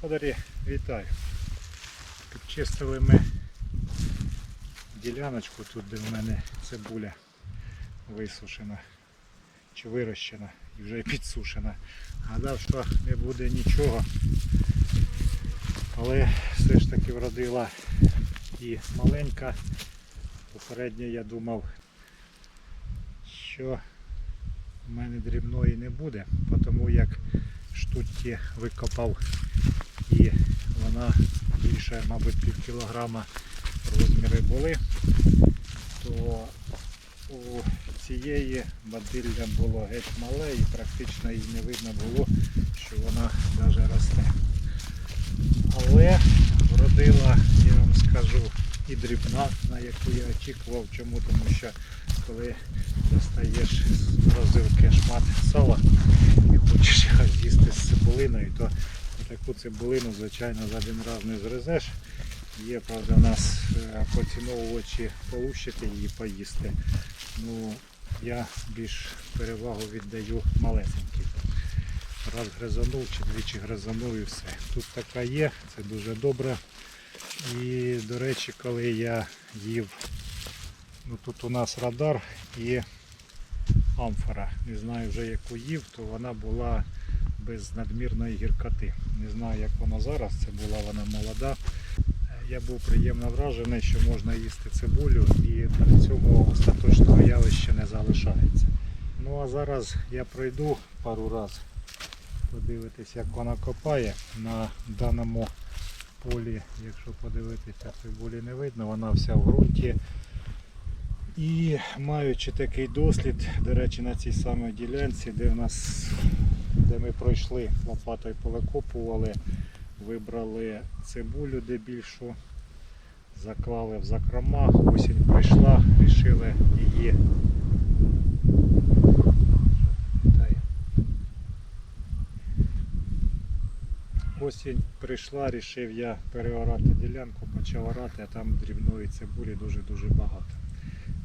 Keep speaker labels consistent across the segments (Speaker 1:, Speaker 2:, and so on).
Speaker 1: Господарі, вітаю. Підчистили ми діляночку тут, де в мене цибуля висушена чи вирощена і вже підсушена. Гадав, що не буде нічого. Але все ж таки вродила і маленька. Попередньо я думав, що в мене дрібної не буде, тому як штутки викопав вона більше, мабуть, пів кілограма розміри були, то у цієї бадилля було геть мале і практично її не видно було, що вона навіть росте. Але вродила, я вам скажу, і дрібна, на яку я очікував. Чому? Тому що коли достаєш з морозилки шмат сала і хочеш його з'їсти з цибулиною, то таку цибулину, звичайно, за один раз не зрезеш. Є, правда, у нас е, поціновувачі полущити її поїсти. Ну, я більш перевагу віддаю малесенькій. Раз гризанув чи двічі гризанув і все. Тут така є, це дуже добре. І, до речі, коли я їв, ну тут у нас радар і амфора. Не знаю вже яку їв, то вона була без надмірної гіркоти. Не знаю, як вона зараз, це була вона молода. Е, Я був приємно вражений, що можна їсти цибулю і при цьому остаточного явища не залишається. Ну а зараз я пройду пару разів, подивитись, як вона копає на даному полі, якщо подивитися, цибулі не видно, вона вся в ґрунті. І маючи такий дослід, до речі, на цій самій ділянці, де в нас, де ми пройшли лопатою повикопували, вибрали цибулю де більшу, заклали в закрома, осінь прийшла, вирішили її. Осінь прийшла, рішив я переорати ділянку, почав орати, а там дрібної цибулі дуже-дуже багато.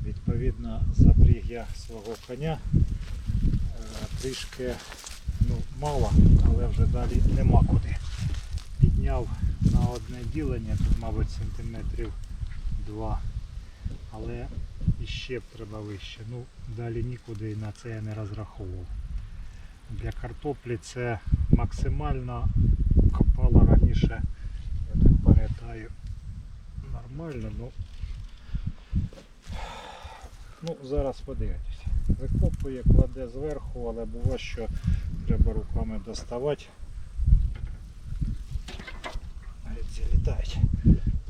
Speaker 1: Відповідно, запріг я свого коня е, трішки мало, але вже далі нема куди. Підняв на одне ділення, тут, мабуть, сантиметрів два, але іще б треба вище. Ну, далі нікуди і на це я не розраховував. Для картоплі це максимально копала раніше, я так пам'ятаю, нормально, ну Ну, зараз подивитесь. Викопує, кладе зверху, але буває, що треба руками доставати. Залітають.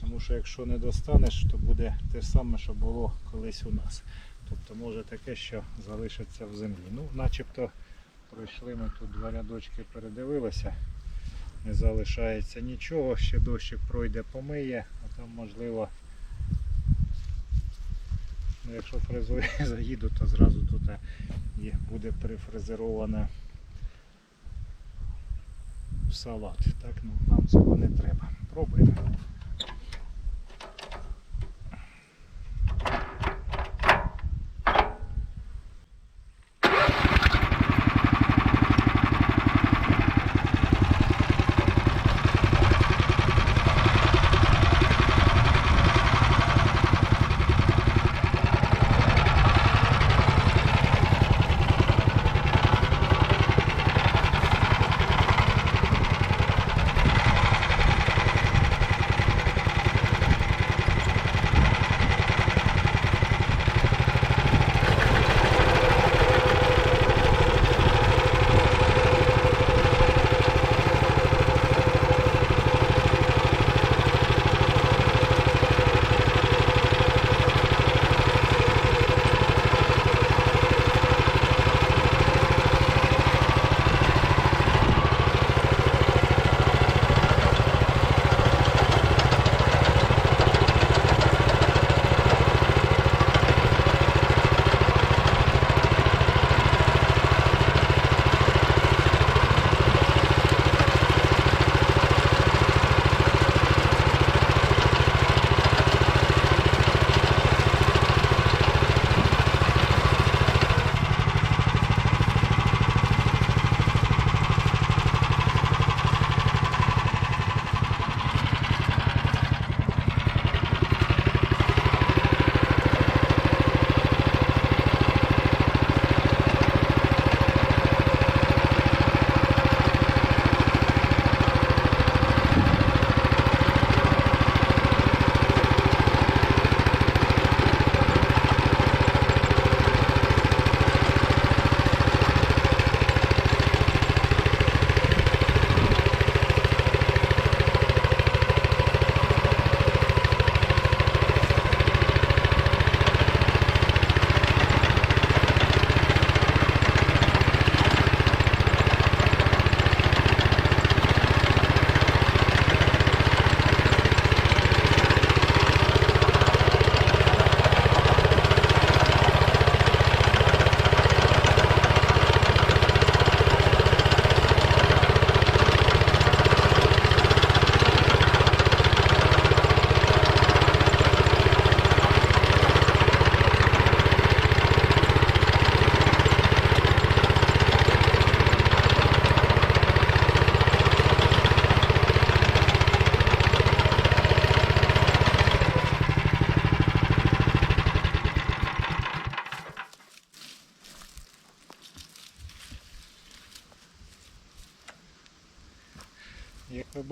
Speaker 1: Тому що якщо не достанеш, то буде те саме, що було колись у нас. Тобто може таке, що залишиться в землі. Ну, начебто пройшли ми тут два рядочки, передивилися. Не залишається нічого, ще дощик пройде, помиє, а там можливо Ну, якщо фрезою заїду, то зразу тут буде перефрезерована салат. Так, ну, нам цього не треба. Пробуємо.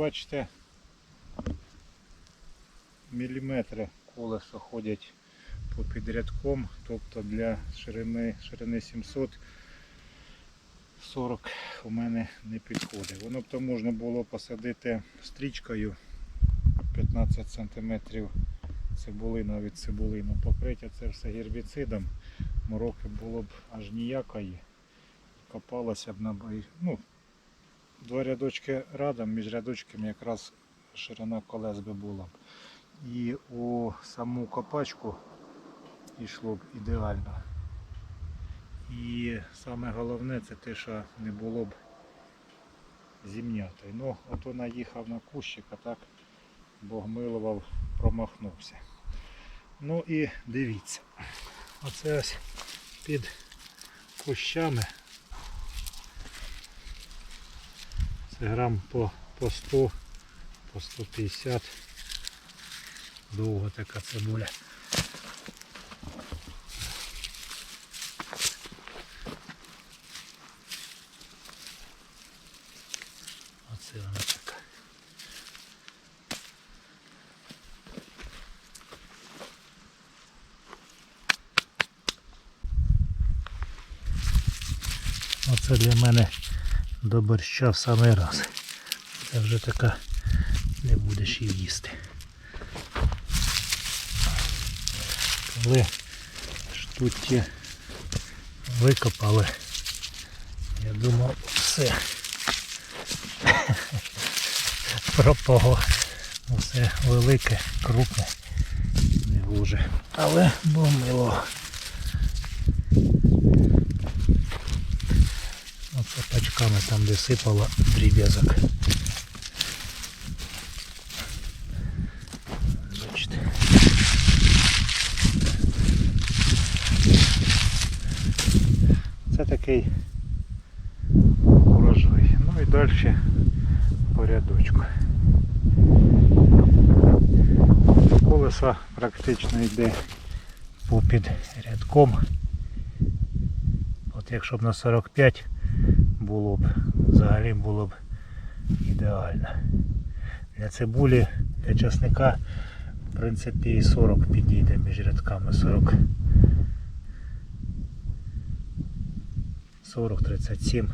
Speaker 1: Бачите, міліметри колеса ходять по підрядком, тобто для ширини, ширини 740 у мене не підходить. Воно б то можна було посадити стрічкою 15 см цибулина від цибулину. Покриття це все гербіцидом. Мороки було б аж ніякої. Копалося б на бої. Ну, два рядочки радом, між рядочками якраз ширина колес би була. І у саму копачку йшло б ідеально. І саме головне це те, що не було б зімнятої. Ну, ото наїхав на кущик, а так Бог милував, промахнувся. Ну і дивіться. Оце ось під кущами. Це грам по, по 100, по 150. Довго така цибуля. Оце вона така. Оце для мене до борща в самий раз. Це вже така не будеш її їсти. Коли штутки викопали, я думав все. Пропало. Все велике, крупне, не гуже. Але бо пачками там, де сипало дріб'язок. Це такий урожай. Ну і далі по рядочку. Колесо практично йде попід рядком. От якщо б на 45 було б, взагалі було б ідеально. Для цибулі, для часника, в принципі, і 40 підійде між рядками 40. 40-37,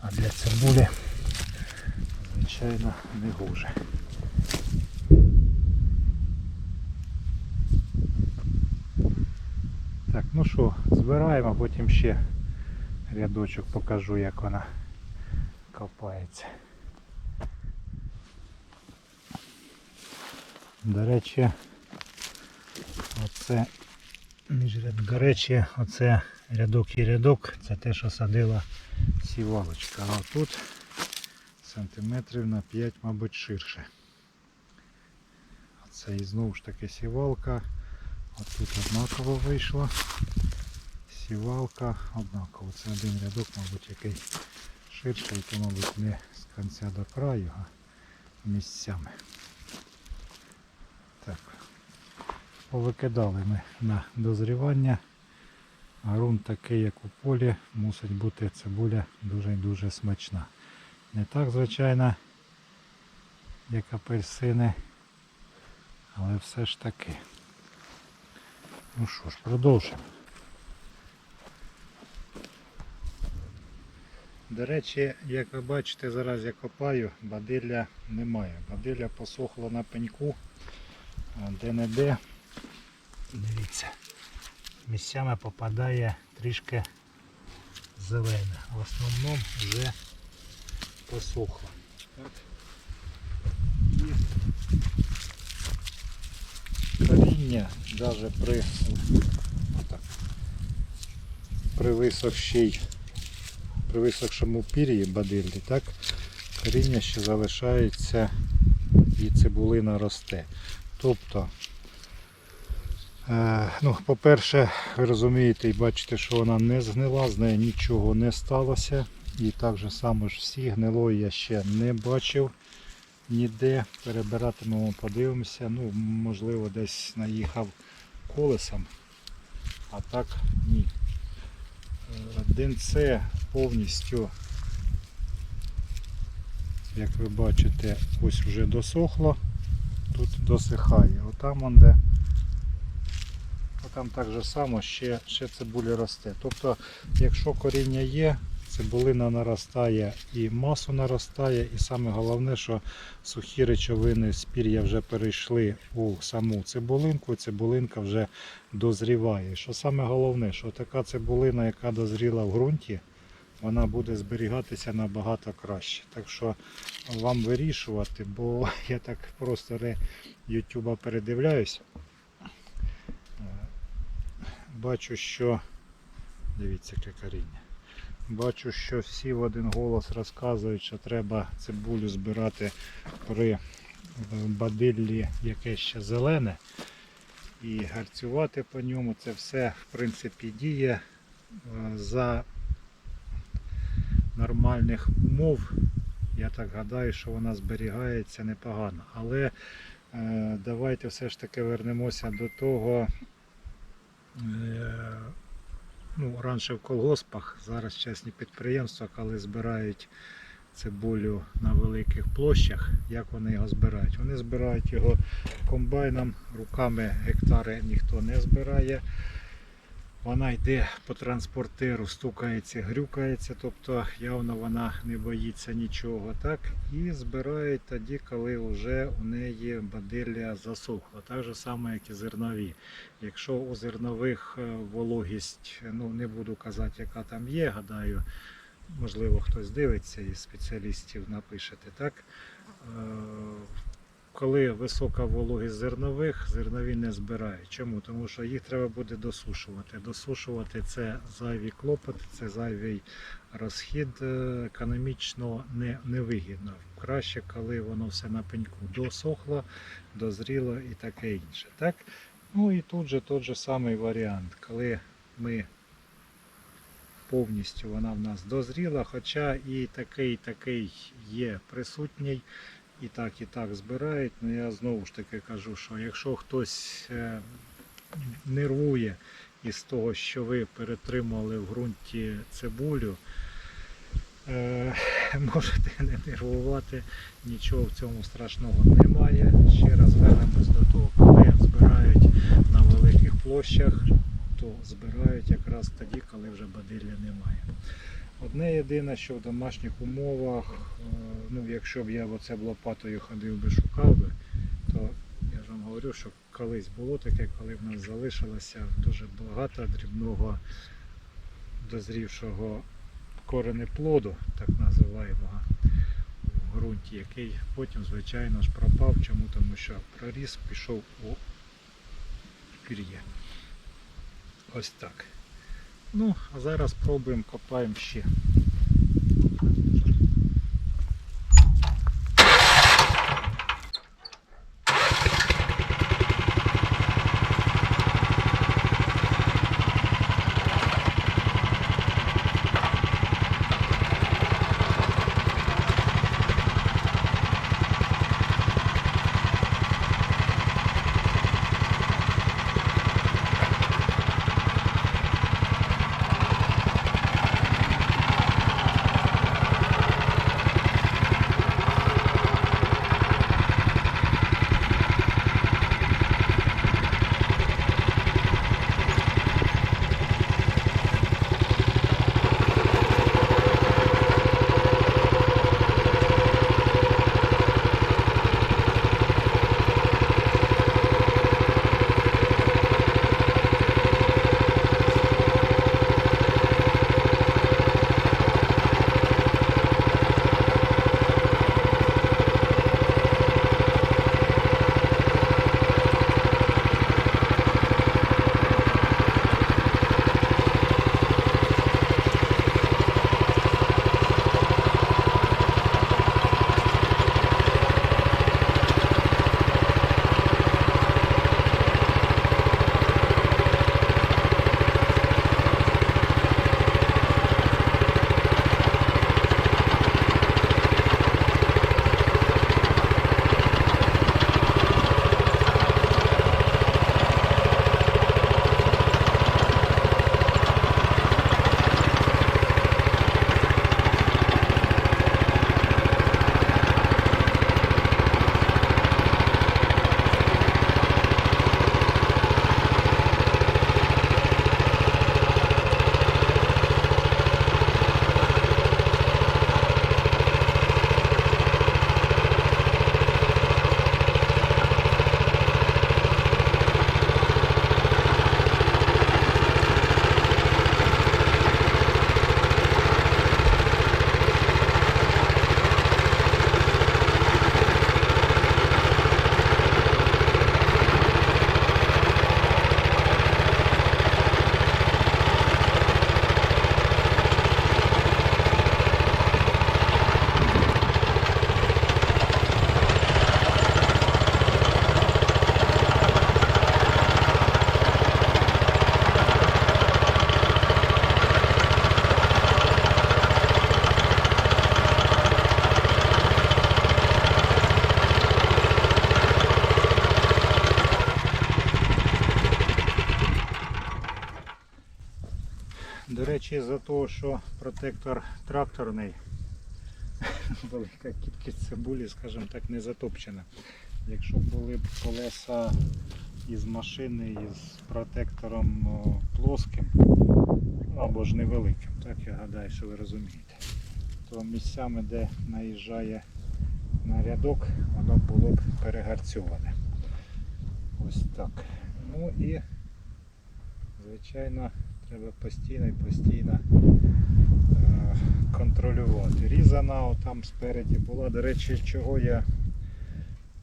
Speaker 1: а для цибулі, звичайно, не гуже. Так, ну що, збираємо, потім ще рядочок покажу, як вона копається. До речі, оце між. До речі, оце рядок і рядок, це те, що садила сівалочка. А тут сантиметрів на 5, мабуть, ширше. Це і знову ж таки сівалка. Отут однаково вийшло. Сівалка однаково. Це один рядок, мабуть, який ширший, то, мабуть, не з кінця до краю, а місцями. Так. Повикидали ми на дозрівання. А ґрунт такий, як у полі, мусить бути цибуля дуже-дуже смачна. Не так, звичайно, як апельсини, але все ж таки. Ну що ж, продовжимо. До речі, як ви бачите, зараз я копаю, бадилля немає. Бадилля посохло на пеньку, а де-не-де, дивіться, місцями попадає трішки зелене. В основному вже посохло. Коріння навіть при, отак, при висохшій при висохшому пір'ї бадиллі, так, коріння ще залишається і цибулина росте. Тобто, е, ну, по-перше, ви розумієте і бачите, що вона не згнила, з нею нічого не сталося. І так же само ж всі гнилої я ще не бачив ніде. Перебиратимемо, подивимося. Ну, можливо, десь наїхав колесом, а так ні. Денце повністю Як ви бачите, ось вже досохло, тут досихає. Отам он де. Отам так же само ще, ще цибуля росте. Тобто, якщо коріння є, цибулина наростає і масу наростає, і саме головне, що сухі речовини з пір'я вже перейшли у саму цибулинку, цибулинка вже дозріває. Що саме головне, що така цибулина, яка дозріла в ґрунті, вона буде зберігатися набагато краще. Так що вам вирішувати, бо я так просто Ютуба передивляюсь. Е, Бачу, що. Дивіться, яке коріння. Бачу, що всі в один голос розказують, що треба цибулю збирати при е, бадиллі яке ще зелене. І гарцювати по ньому. Це все в принципі діє е, за нормальних умов. Я так гадаю, що вона зберігається непогано. Але е, давайте все ж таки вернемося до того. Ну, раніше в колгоспах, зараз чесні підприємства, коли збирають цибулю на великих площах, як вони його збирають? Вони збирають його комбайном, руками гектари ніхто не збирає. Вона йде по транспортеру, стукається, грюкається, тобто явно вона не боїться нічого. так? І збирають тоді, коли вже у неї бадилля засохла. Так же само, як і зернові. Якщо у зернових е, вологість, ну не буду казати, яка там є, гадаю, можливо, хтось дивиться із спеціалістів напишете, так? Коли висока вологість зернових, зернові не збирають. Чому? Тому що їх треба буде досушувати. Досушувати це зайві клопоти, це зайвий розхід е, економічно не, невигідно. Краще, коли воно все на пеньку досохло, дозріло і таке інше. Так? Ну і тут же той же самий варіант, коли ми повністю вона в нас дозріла, хоча і такий, такий є присутній, і так, і так збирають. Ну я знову ж таки кажу, що якщо хтось е, нервує із того, що ви перетримали в ґрунті цибулю, е, можете не нервувати, нічого в цьому страшного немає. Ще раз вернемось до того, коли збирають на великих площах, то збирають якраз тоді, коли вже бадилля немає. Одне єдине, що в домашніх умовах, е, ну якщо б я оце б лопатою ходив би, шукав би, то я ж вам говорю, що колись було таке, коли в нас залишилося дуже багато дрібного дозрівшого коренеплоду, так називаємого в ґрунті, який потім, звичайно ж, пропав. Чому? Тому що проріс пішов у пір'я. Ось так. Ну, а зараз пробуємо, копаємо ще. Що протектор тракторний, велика кількість цибулі, скажімо так, не затопчена. Якщо були б колеса із машини із протектором плоским або ж невеликим, так я гадаю, що ви розумієте, то місцями, де наїжджає на рядок, воно було б перегарцьоване. Ось так. Ну і звичайно треба постійно і постійно е, контролювати. Різана там спереді була. До речі, чого я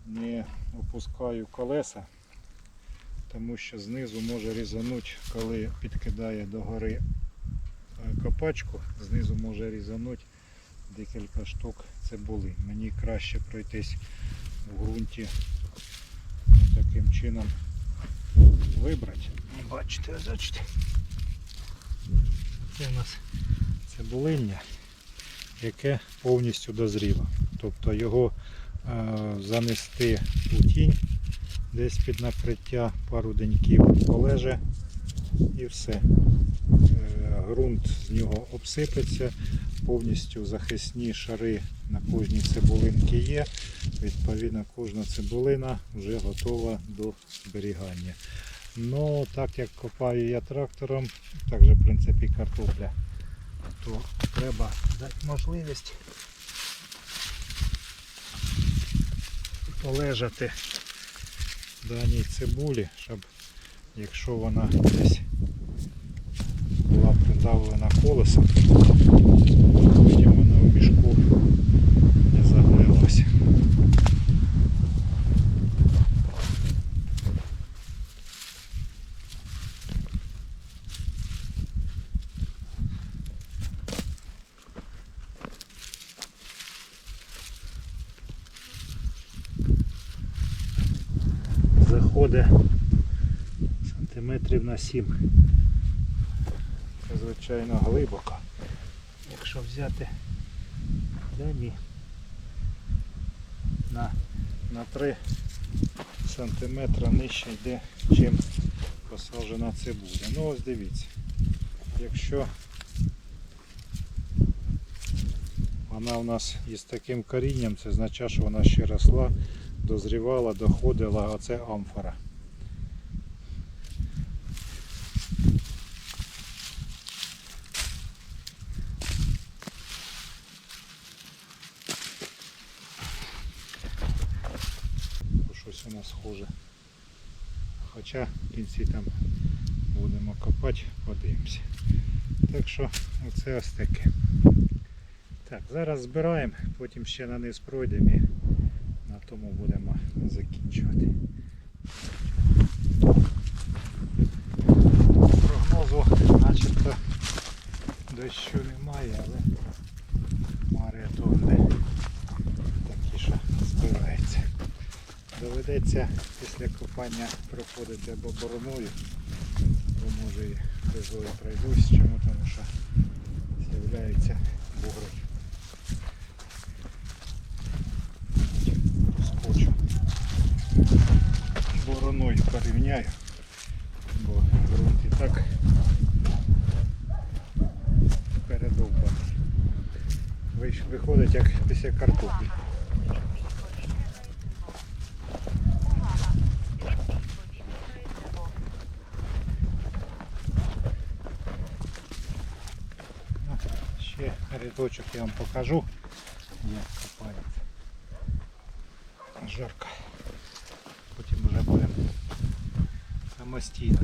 Speaker 1: не опускаю колеса, тому що знизу може різанути, коли підкидає догори е, копачку, знизу може різанути декілька штук цибули. Мені краще пройтись в ґрунті таким чином вибрати. Бачите, бачите. Це у нас цибулиння, яке повністю дозріло. Тобто його е, занести у тінь десь під накриття пару деньків полеже і все. Е, ґрунт з нього обсипеться, повністю захисні шари на кожній цибулинці є. Відповідно, кожна цибулина вже готова до зберігання. Ну, так як копаю я трактором, так же в принципі картопля, то треба дати можливість полежати даній цибулі, щоб якщо вона десь була придавлена колесом, потім вона в мішку не загнилася. Заходить сантиметрів на 7. Це звичайно глибоко. Якщо взяти дані на, на 3 сантиметра нижче йде, чим посаджена цибуля. Ну ось дивіться, якщо вона у нас із таким корінням, це означає, що вона ще росла, дозрівала, доходила, а це амфора. Щось у нас схоже. Хоча кінці там будемо копати, подивимося. Так що оце ось таке. Так, зараз збираємо, потім ще на низ пройдемо тому будемо закінчувати. Прогнозу начебто дощу немає, але хмари то такі, що збираються. Доведеться після копання проходити або бороною, бо може і фрезою пройдусь, чому тому що з'являються бугри. Бо ґрунт і так передовбаний. Виходить як після картоплі. Ну, Ще рядочок я вам покажу, як копається. Жарко. Потім вже будемо самостійно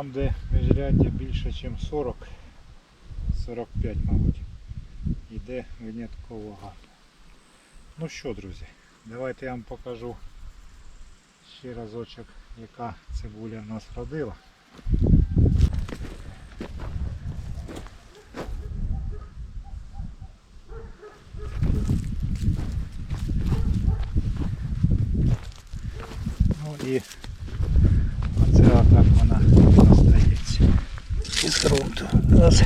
Speaker 1: там, де міжряддя більше, ніж 40, 45, мабуть, іде винятково гарно. Ну що, друзі, давайте я вам покажу ще разочок, яка цибуля в нас родила. Ну і оце отак вона.
Speaker 2: Із ґрунту. Раз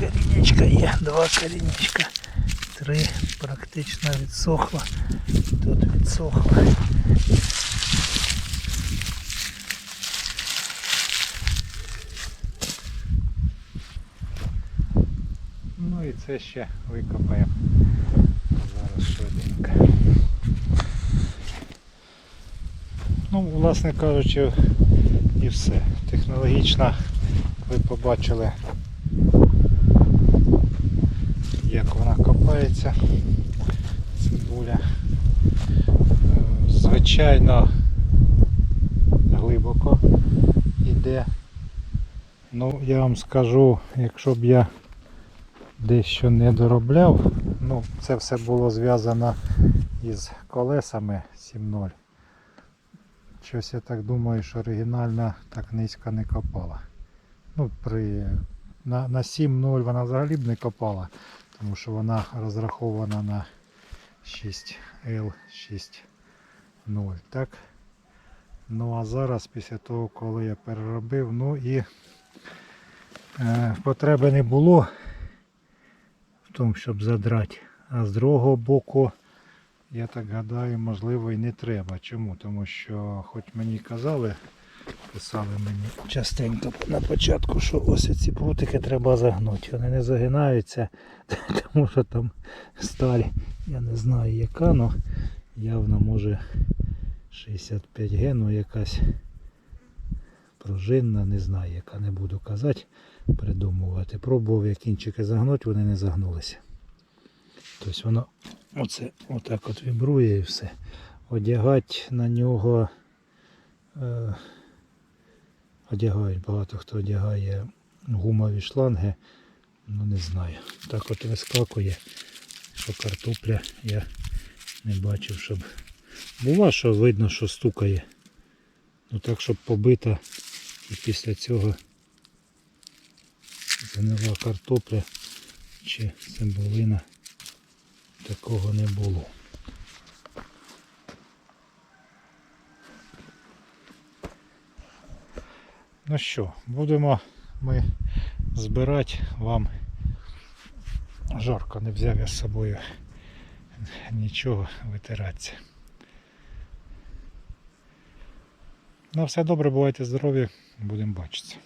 Speaker 2: корінечка є, два корінечка, три практично відсохло. Тут відсохло.
Speaker 1: Ну і це ще викопаємо. Зараз швиденько. Ну, власне кажучи, і все. Технологічно ви побачили, як вона копається. Цибуля. Е, Звичайно, глибоко йде. Ну, я вам скажу, якщо б я дещо не доробляв. Ну, це все було зв'язано із колесами 7.0. Щось я так думаю, що оригінальна так низько не копала. Ну, при, на, на 7.0 вона взагалі б не копала, тому що вона розрахована на 6L 6.0. Так? Ну а зараз, після того, коли я переробив, ну і е, потреби не було в тому, щоб задрати. А з другого боку, я так гадаю, можливо і не треба. Чому? Тому що, хоч мені казали, писали мені
Speaker 2: Частенько на початку, що ось ці прутики треба загнути. Вони не загинаються, тому що там сталь, я не знаю яка, але явно може 65 г, ну якась пружинна, не знаю яка, не буду казати, придумувати. Пробував я кінчики загнути, вони не загнулися. Тобто воно оце отак от вібрує і все. Одягати на нього. Е, одягають, багато хто одягає гумові шланги. Ну не знаю. Так от вискакує, що картопля я не бачив, щоб. Бува, що видно, що стукає. Ну так, щоб побита і після цього занила картопля чи цибулина. Такого не було.
Speaker 1: Ну що, будемо ми збирати вам. Жарко не взяв я з собою нічого витиратися. На все добре, бувайте здорові, будемо бачитися.